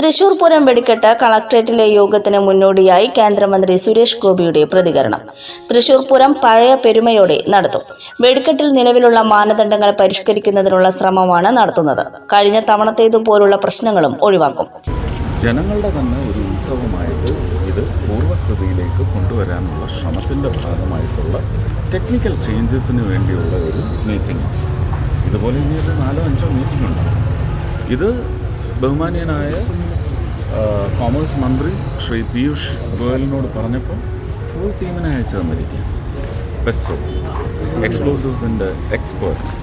തൃശൂർ പൂരം വെടിക്കെട്ട് കളക്ട്രേറ്റിലെ യോഗത്തിന് മുന്നോടിയായി കേന്ദ്രമന്ത്രി സുരേഷ് ഗോപിയുടെ പ്രതികരണം. തൃശൂർ പൂരം പഴയ പെരുമയോടെ നടത്തും. വെടിക്കെട്ടിൽ നിലവിലുള്ള മാനദണ്ഡങ്ങൾ പരിഷ്കരിക്കുന്നതിനുള്ള ശ്രമമാണ് നടത്തുന്നത്. കഴിഞ്ഞ തവണത്തേതുപോലുള്ള പ്രശ്നങ്ങളും ഒഴിവാക്കും. ജനങ്ങളുടെ തന്നെ ഒരു ഉത്സവമായിട്ട് ഇത് പൂർവസ്ഥിതിയിലേക്ക് കൊണ്ടുവരാനുള്ള ശ്രമത്തിന്റെ ഭാഗമായിട്ടുള്ള ടെക്നിക്കൽ ചേഞ്ചസിന് വേണ്ടിയുള്ള ഒരു മീറ്റിംഗ് ഇതുപോലെ ഇനി ഒരു നാലോ അഞ്ചോ മീറ്റിംഗ് ഉണ്ട് ഇത് ബഹുമാനീയനായ കോമേഴ്സ് മന്ത്രി ശ്രീ പീയൂഷ് ഗോയലിനോട് പറഞ്ഞപ്പോൾ ഫുൾ ടീമിനെ അയച്ചു തന്നിരിക്കുക ബെസ്റ്റ് എക്സ്പ്ലോസീവ്സിന്റെ എക്സ്പേർട്സ്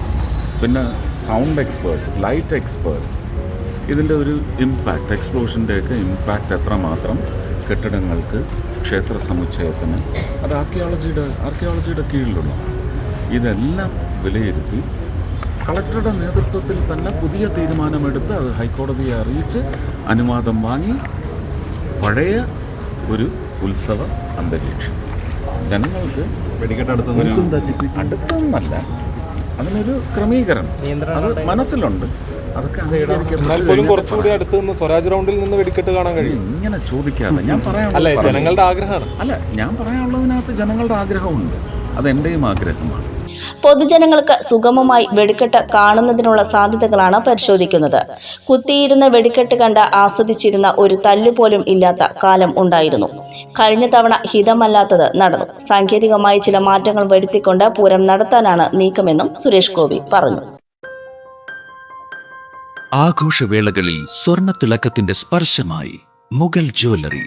പിന്നെ സൗണ്ട് എക്സ്പേർട്സ് ലൈറ്റ് എക്സ്പേർട്സ് ഇതിന്റെ ഒരു ഇമ്പാക്റ്റ് എക്സ്പ്ലോഷന്റെയൊക്കെ ഇമ്പാക്റ്റ് എത്രമാത്രം കെട്ടിടങ്ങൾക്ക് ക്ഷേത്ര സമുച്ചയത്തിന് അത് ആർക്കിയോളജിയുടെ ആർക്കിയോളജിയുടെ കീഴിലുള്ള ഇതെല്ലാം വിലയിരുത്തി കളക്ടറുടെ നേതൃത്വത്തിൽ തന്നെ പുതിയ തീരുമാനമെടുത്ത് അത് ഹൈക്കോടതിയെ അറിയിച്ച് അനുവാദം വാങ്ങി പഴയ ഒരു ഉത്സവ അന്തരീക്ഷം. ജനങ്ങൾക്ക് അടുത്തൊന്നല്ല. അതിനൊരു ക്രമീകരണം. അത് മനസ്സിലുണ്ട്. കുറച്ചുകൂടി അടുത്ത് നിന്ന് സ്വരാജ് റൗണ്ടിൽ നിന്ന് വെടിക്കെട്ട് കാണാൻ കഴിയും. ഇങ്ങനെ ചോദിക്കാതെ ഞാൻ പറയാൻ അല്ല ജനങ്ങളുടെ ആഗ്രഹമാണ്. അല്ല ഞാൻ പറയാനുള്ളതിനകത്ത് ജനങ്ങളുടെ ആഗ്രഹമുണ്ട്. അതെന്റെയും ആഗ്രഹമാണ്. പൊതുജനങ്ങൾക്ക് സുഗമമായി വെടിക്കെട്ട് കാണുന്നതിനുള്ള സാധ്യതകളാണ് പരിശോധിക്കുന്നത്. കുത്തിയിരുന്ന വെടിക്കെട്ട് കണ്ട് ആസ്വദിച്ചിരുന്ന ഒരു തല്ലുപോലും ഇല്ലാത്ത കാലം ഉണ്ടായിരുന്നു. കഴിഞ്ഞ തവണ ഹിതമല്ലാത്തത് നടന്നു. സാങ്കേതികമായി ചില മാറ്റങ്ങൾ വരുത്തിക്കൊണ്ട് പൂരം നടത്താനാണ് നീക്കമെന്നും സുരേഷ് ഗോപി പറഞ്ഞു. ആഘോഷവേളകളിൽ സ്വർണ തിളക്കത്തിന്റെ സ്പർശമായി മുഗൾ ജ്വല്ലറി.